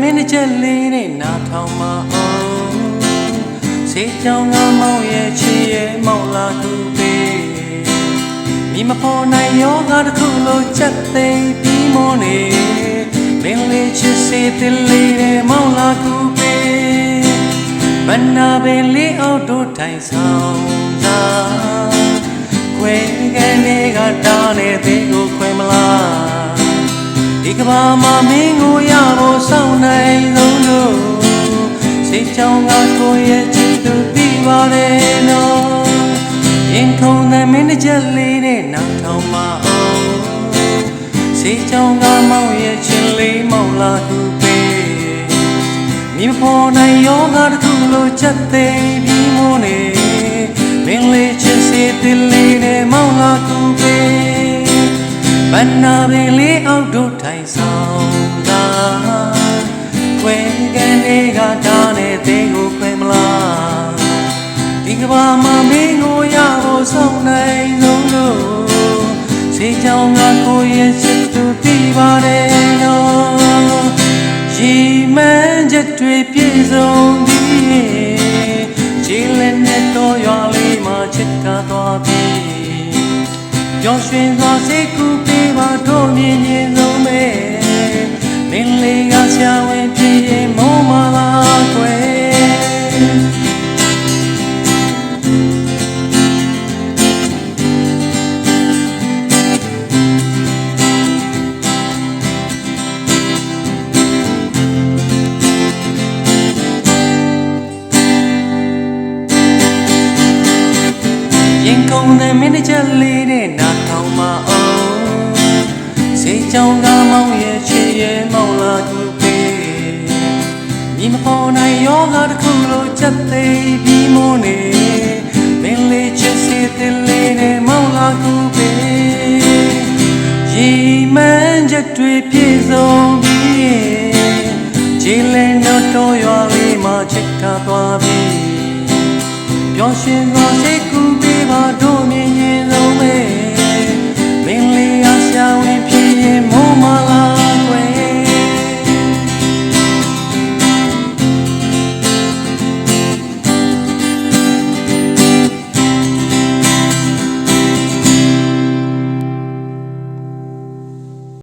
မင်းတစ်ချက်လေးနဲ့နားထောင်မအောင်စေကြောင်ကမောင်ရဲ့ချီရဲ့မောင်လာသူပေးမိမဖော်နိုင်ယောဂတစ်ခုလိုချက်သိမ်းပြီးမောနေမင်းလေးချစ်စေတဲ့လေးနဲ့မောင်လာသူပေးဘန္နာပင်လေးအောက်တို့ထိုင်ဆောင်သာခွေကနေကတားနေသေးကိုခွေမလား ဒီကဘာမှာမင်းကိုရဖို့စောင့်နိုင်ဆုံးလို့စိတ်ကြောင့်ကကိုယ့်ရဲ့ချစ်သူသိပါတယ်နော်ရင်ခုန်တဲ့မင်းတစ်ချက်လေးနဲ့နောက်ထောင်မအောင်စိတ်ကြောင့်ကမောင်ရဲ့ချစ်လေးမောင်လာသူပေးမြင်ဖို့နိုင်ယောဂတစ်ခုလိုချက်သေးပြီးမို့နေမင်းလေးချစ်စေတဲ့လေး ဘန္နာပင်လေးအောက်တို့ထိုင်ဆောင်တာခွေကနေကတားနေသေးကိုခွေမလားဒီကဘာမှာမင်းကိုရဖို့ဆောင်နိုင်ဆုံးလို့စေချောင်းကကိုရဲ့ချစ်သူတည်ပါတယ်နော်ရီမန်းချက်တွေပြည့်စုံပြီးခြေလက်နဲ့တော့ရွာလေးမှာချစ်ကသွားပြီပျော်ရွှင်စွာစိ င်ကုန်တဲ့မင်းတစ်ချက်လေးနဲ့နာထောင်မအောင်စိတ်ကြောင့်ကမောင်ရဲ့ချစ်ရဲ့မောင်လာသူပေးမြင်မပေါ်နိုင်ယောဂတစ်ခုလိုချက်သေးပြီးမို့နေမင်းလေးချစ်စေတဲ့လေးနဲ့မောင်လာသူပေးရီမန်းချက်တွေပြည့်စုံပြီးခြေလင်းတော့တော်ရွာလေးမှာချစ်ထားသွား ရှင်သောစိတ်ကူပေးပါတို့မြင်ရင်လုံးမဲ့